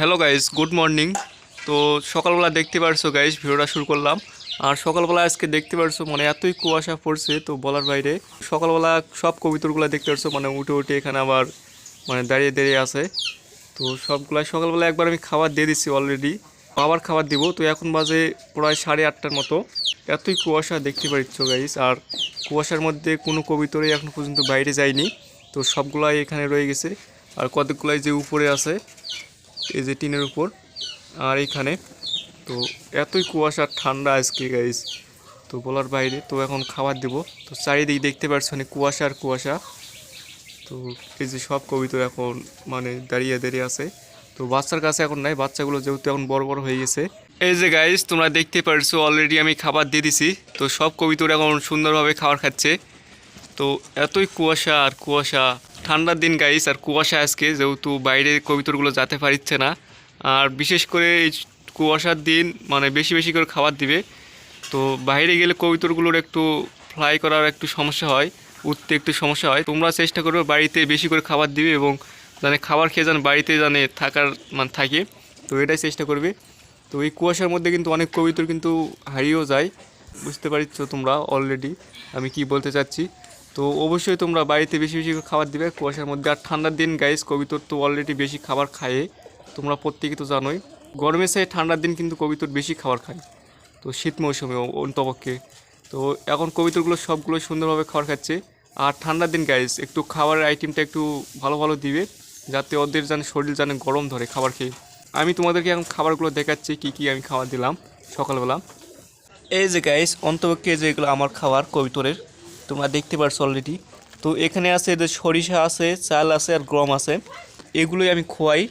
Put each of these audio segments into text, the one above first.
Hello guys, good morning. তো সকালবেলা দেখতে পারছ গাইস, ভিডিওটা শুরু করলাম। আর সকালবেলা আজকে দেখতে পারছ মানে এতই কুয়াশা পড়ছে তো বলার বাইরে। সকালবেলা সব কবিতরগুলো দেখতে পারছ মানে উঠে উঠে এখানে আবার মানে দাঁড়িয়ে দাঁড়িয়ে আছে। তো সবগুলা সকালবেলা একবার আমি খাবার দিয়ে দিচ্ছি অলরেডি আবার খাবার দিব, তো এখন বাজে প্রায় সাড়ে আটটার মতো। এতই কুয়াশা দেখতে পাচ্ছ গাইস, আর কুয়াশার মধ্যে কোনো কবিতরই এখন পর্যন্ত বাইরে যায়নি। তো সবগুলাই এখানে রয়ে গেছে, আর কতগুলাই যে উপরে আছে এই যে টিনের উপর আর এইখানে। তো এতই কুয়াশা, ঠান্ডা আজকে গাইস তো বলার বাইরে, তো এখন খাবার দেব। তো চারিদিক দেখতে পাচ্ছ মানে কুয়াশা আর কুয়াশা। তো এই যে সব কবিতর এখন মানে দাঁড়িয়ে দাঁড়িয়ে আছে। তো বাচ্চার কাছে এখন নাই, বাচ্চাগুলো যেহেতু এখন বড় বড় হয়ে গেছে। এই যে গাইস তোমরা দেখতে পারছ অলরেডি আমি খাবার দিয়ে দিছি। তো সব কবিতর এখন সুন্দরভাবে খাবার খাচ্ছে। তো এতই কুয়াশা আর কুয়াশা। ঠান্ডার দিন গাইস আর কুয়াশা আজকে যেহেতু বাইরে কবিতরগুলো যেতে পারছে না। আর বিশেষ করে এই কুয়াশার দিন মানে বেশি বেশি করে খাবার দিবে। তো বাইরে গেলে কবিতরগুলোর একটু ফ্লাই করার একটু সমস্যা হয়, উঠতে একটু সমস্যা হয়। তোমরা চেষ্টা করবে বাড়িতে বেশি করে খাবার দিবে এবং জানে খাবার খেয়ে যেন বাড়িতে জানে থাকার মানে থাকে। তো এটাই চেষ্টা করবে। তো এই কুয়াশার মধ্যে কিন্তু অনেক কবিতর কিন্তু হারিয়েও যায়, বুঝতে পারছ তোমরা অলরেডি আমি কি বলতে চাচ্ছি? তো অবশ্যই তোমরা বাড়িতে বেশি বেশি খাবার দিবে। কুয়াশার মধ্যে আর ঠান্ডার দিন গাইস কবিতর তো অলরেডি বেশি খাবার খায়। তোমরা প্রত্যেকে তো জানোই, গরমের সাথে ঠান্ডার দিন কিন্তু কবিতর বেশি খাবার খায়। তো শীত মৌসুমে অন্তপক্ষে। তো এখন কবিতরগুলো সবগুলো সুন্দরভাবে খাবার খাচ্ছে। আর ঠান্ডার দিন গাইস একটু খাবারের আইটেমটা একটু ভালো ভালো দিবে, যাতে ওদের যেন শরীর যেন গরম ধরে খাবার খেয়ে। আমি তোমাদেরকে এখন খাবারগুলো দেখাচ্ছি, কী কী আমি খাবার দিলাম সকালবেলা। এই যে গাইস অন্তপক্ষে যেগুলো আমার খাবার কবিতরের তোমরা দেখতে পারছ অলরেডি তো এখানে আছে এদের সরিষা আছে, চাল আছে আর গম আছে। এগুলোই আমি খোয়াই।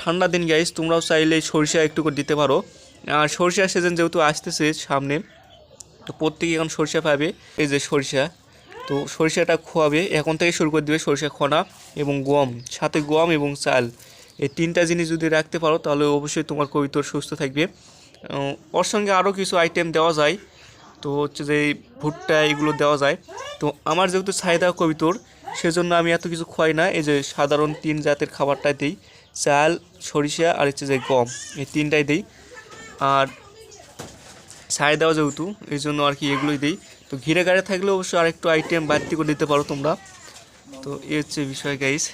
ঠান্ডা দিন গাইস তোমরাও চাইলে সরিষা একটু করে দিতে পারো। আর সরিষা সিজন যেহেতু আসতেছে সামনে, তো প্রত্যেকে এখন সরিষা পাবে। এই যে সরিষা, তো সরিষাটা খোয়াবে। এখন থেকে শুরু করে দেবে সরিষা খোনা এবং গম, সাথে গম এবং চাল। এই তিনটা জিনিস যদি রাখতে পারো, তাহলে অবশ্যই তোমার কবিতর সুস্থ থাকবে। ওর সঙ্গে আরও কিছু আইটেম দেওয়া যায়। তো হচ্ছে যে ভুট্টা এগুলো দেওয়া যায়। তো আমার যেহেতু চাহিদা কবিতর সেজন্য আমি এত কিছু খোয়াই না। এই যে সাধারণ তিন জাতের খাবারটাই দিই। চাল, সরিষা আর হচ্ছে যে গম, এই তিনটাই দিই। আর দেওয়া যেহেতু, এই জন্য আর কি এগুলোই দিই। তো ঘিরে গাড়ে থাকলে অবশ্যই আরেকটু আইটেম বাড়তি করে দিতে পারো তোমরা। তো এই হচ্ছে বিষয় গাইস